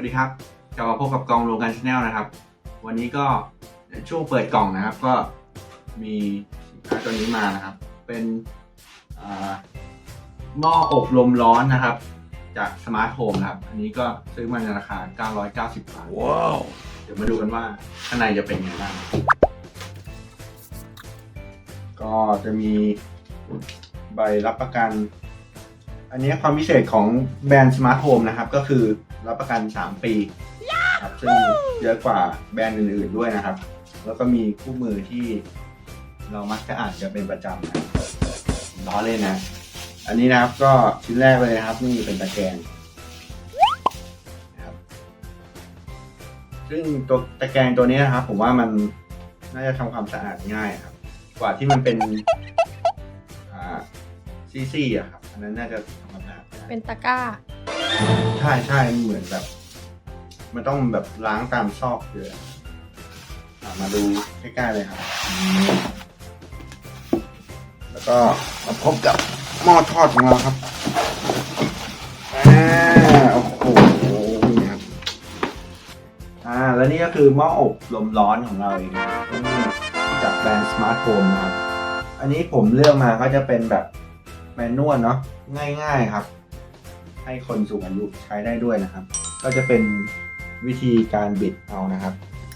วัสดีครับกลับมาพบกับกองโรงการชาแนลนะครับ วันนี้ก็ช่วงเปิดกล่องนะครับ ก็มีสินค้าตัวนี้มานะครับ เป็นอ่าหม้ออบลมร้อนนะครับ จากสมาร์ทโฮมนะครับ อันนี้ก็ซื้อมาในราคา 990 บาทว้าวเดี๋ยวมาดูกันว่าข้างในจะเป็นยังไงบ้างก็จะมีใบรับประกัน อันนี้ความพิเศษของแบรนด์สมาร์ทโฮมนะครับก็คือ รับประกัน 3 ปีครับซึ่งเยอะกว่าแบรนด์อื่นๆด้วยนะครับ แล้วก็มีคู่มือที่เรามักจะอ่านจะเป็นประจำนะล้อเล่นนะ อันนี้นะครับก็ชิ้นแรกเลยนะครับ นี่เป็นตะแกรงนะครับ ซึ่งตัวตะแกรงตัวนี้นะครับ ผมว่ามันน่าจะทำความสะอาดง่ายครับ กว่าที่มันเป็นอ่าซีซีอะครับอันนั้นน่าจะทำความสะอาดง่ายเป็นตะกร้า ใช่ใช่มันเหมือนแบบ มันต้องแบบล้างตามซอกเลยอะอะมาดูใกล้ๆเลยครับ แล้วก็มาพบกับหม้อทอดของเราครับอ่าโอ้โหนี่ครับอ่าแล้วนี่ก็คือหม้ออบลมร้อนของเราเองนะครับจากแบรนด์สมาร์ทโฮมนะครับ อันนี้ผมเลือกมาก็จะเป็นแบบแมนนวลเนาะง่ายๆครับ ให้คนสูงอายุใช้ได้ด้วยนะครับ ก็จะเป็นวิธีการบิดเอานะครับ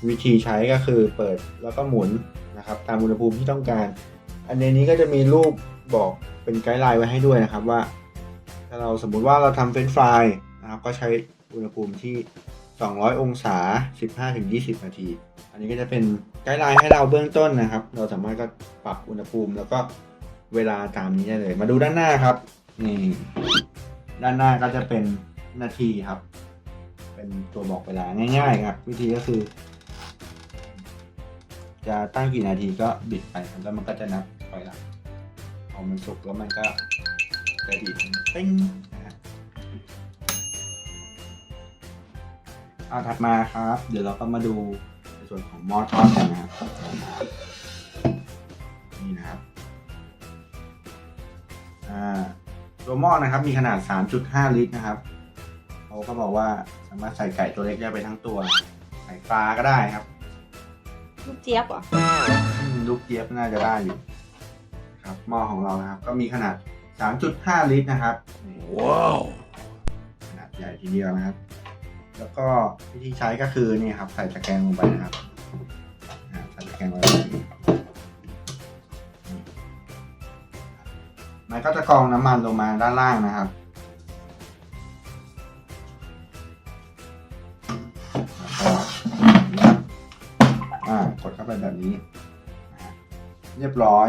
วิธีใช้ก็คือเปิดแล้วก็หมุนนะครับ ตามอุณหภูมิที่ต้องการ อันนนี้ก็จะมีรูปบอกเป็นไกด์ไลน์ไว้ให้ด้วยนะครับว่า ถ้าเราสมมุติว่าเราทำเฟรนฟรายนะครับก็ใช้อุณหภูมิที่ 200 องศา 15-20 นาที อันนี้ก็จะเป็นไกด์ไลน์ให้เราเบื้องต้นนะครับ เราสามารถก็ปรับอุณหภูมิแล้วก็เวลาตามนี้ได้เลย มาดูด้านหน้าครับนี่ ด้านหน้าก็จะเป็นนาทีครับ เป็นตัวบอกเวลาง่ายๆครับ วิธีก็คือ จะตั้งกี่นาทีก็บิดไปครับแล้วมันก็จะนับถอยหลังพอมันสุกแล้วมันก็จะดีดปิ้งนะฮะเอาถัดมาครับ เดี๋ยวเราก็มาดูในส่วนของหม้อทอดกันนะครับ ตัวหม้อนะครับ มีขนาด 3.5 ลิตรนะครับเขาก็บอกว่าสามารถใส่ไก่ตัวเล็กได้ไปทั้งตัว ใส่ปลาก็ได้ครับ ลูกเจี๊ยบเหรออืมลูกเจี๊ยบน่าจะได้อยู่ครับหม้อของเรานะครับ ก็มีขนาด 3.5 ลิตรนะครับนี่ว้าวขนาดใหญ่ทีเดียวนะครับ แล้วก็วิธีใช้ก็คือนี่ครับ ใส่ตะแกรงลงไปนะครับอ่าใส่ตะแกรงลงไป มันก็จะกรองน้ำมันลงมาด้านล่างนะครับแล้วก็นะครับอ่ากดเข้าไปแบบนี้ เรียบร้อย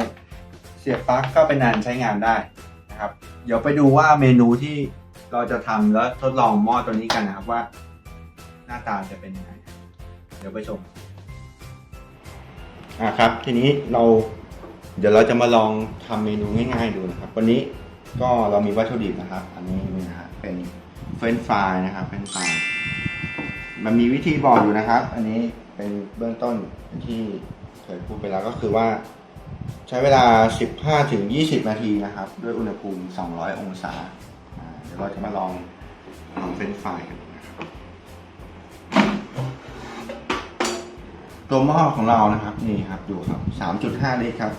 เสียบปลั๊กก็เป็นนานใช้งานได้นะครับ เดี๋ยวไปดูว่าเมนูที่เราจะทำแล้วทดลองหม้อตัวนี้กันนะครับว่า หน้าตาจะเป็นยังไง เดี๋ยวไปชมอะครับ ทีนี้เรา เดี๋ยวเราจะมาลองทำเมนูง่าย ๆ ดูนะครับ วันนี้ก็เรามีวัตถุดิบนะครับ อันนี้นะฮะเป็นเฟรนช์ฟรายนะครับเฟรนช์ฟรายมันมีวิธีบอกอยู่นะครับ อันนี้เป็นเบื้องต้นที่เคยพูดไปแล้วก็คือว่า ใช้เวลา 15ถึง20 นาทีนะครับ ด้วยอุณหภูมิ 200 องศาอ่าเดี๋ยวเราจะมาลองทำเฟรนช์ฟรายกันนะครับตัวหม้อของเรานะครับนี่ครับดูครับ 3.5 ลิตรครับ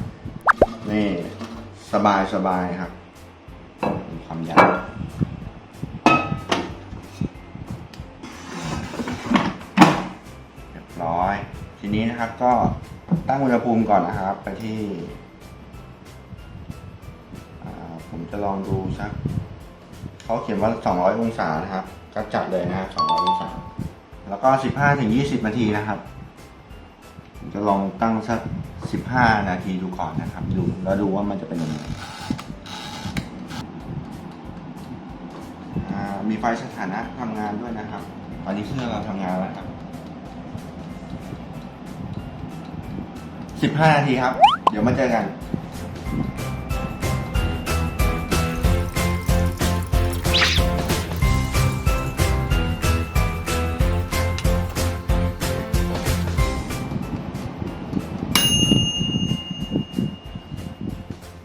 นี่สบายสบายครับมีความยาวเรียบร้อย ทีนี้นะครับก็ตั้งอุณหภูมิก่อนนะครับ ไปที่ ผมจะลองดูสักเขาเขียนว่า 200 องศานะครับ ก็จัดเลยนะครับ200 องศา แล้วก็ 15-20 นาทีนะครับ ผมจะลองตั้งสัก 15 นาทีดูก่อนนะครับ ดูแล้วดูว่ามันจะเป็นยังไงมีไฟสถานะทำงานด้วยนะครับ ตอนนี้เครื่องเราทำงานแล้วครับสิบห้านาทีครับ เดี๋ยวมาเจอกัน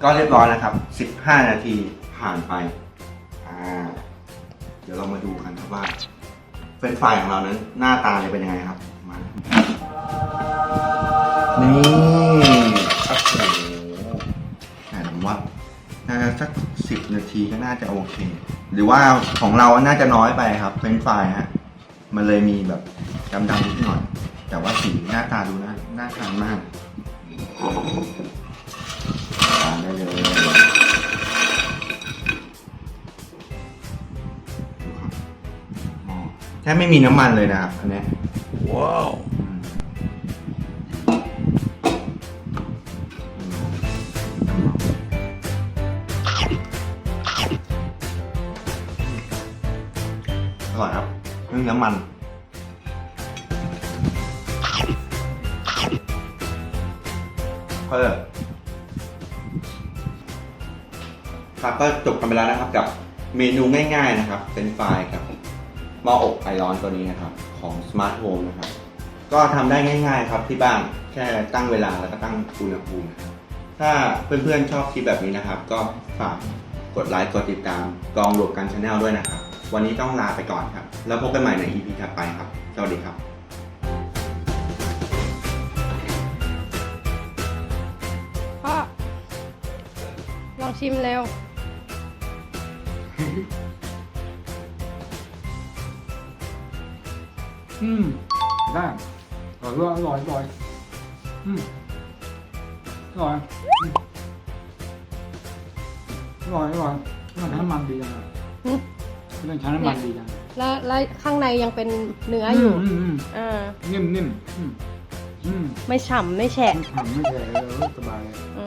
ก็เรียบร้อยแล้วครับ 15 นาทีผ่านไป อ่า เดี๋ยวเรามาดูกันครับว่าเฟรนช์ฟรายของเรานั้น หน้าตาจะเป็นยังไงครับ มา นี่โอ้โหแต่ผมว่าน่าจะสักสิบนาทีก็น่าจะโอเค หรือว่าของเราน่าจะน้อยไปครับเฟรนช์ฟรายฮะ มันเลยมีแบบดำๆนิดหน่อย แต่ว่าสีหน้าตาดูน่าน่าทานมาก แทบไม่มีน้ำมันเลยนะครับอันเนี้ยว้าวอืมอร่อยครับไม่มีน้ำมัน เพิ่ม ครับก็จบกันไปแล้วนะครับกับเมนูง่ายๆนะครับเป็นไฟรายกับหม้ออบไอร้อนตัวนี้นะครับ ของ Smart Home นะครับ ก็ทำได้ง่ายๆครับที่บ้านแค่ตั้งเวลาแล้วก็ตั้งอุณหภูมินะครับถ้าเพื่อนๆชอบคลิปแบบนี้นะครับ ก็ฝากกดไลค์กดติดตามกองรวมกันชาแนลด้วยนะครับ วันนี้ต้องลาไปก่อนครับ แล้วพบกันใหม่ใน EP ถัดไปครับ สวัสดีครับพ่อลองชิมเร็ว อืมได้อร่อยอร่อยอร่อยอืมอร่อยอืมอร่อยอร่อยมันใช้น้ำมันดีจังเลยอืมเรื่องใช้น้ำมันดีจังแล้วแล้วข้างในยังเป็นเนื้ออยู่อืมอืมอ่านิ่มนิ่มอืมอืมไม่ฉ่ำไม่แฉะไม่ทำไม่แฉะเลยสบายเลยอื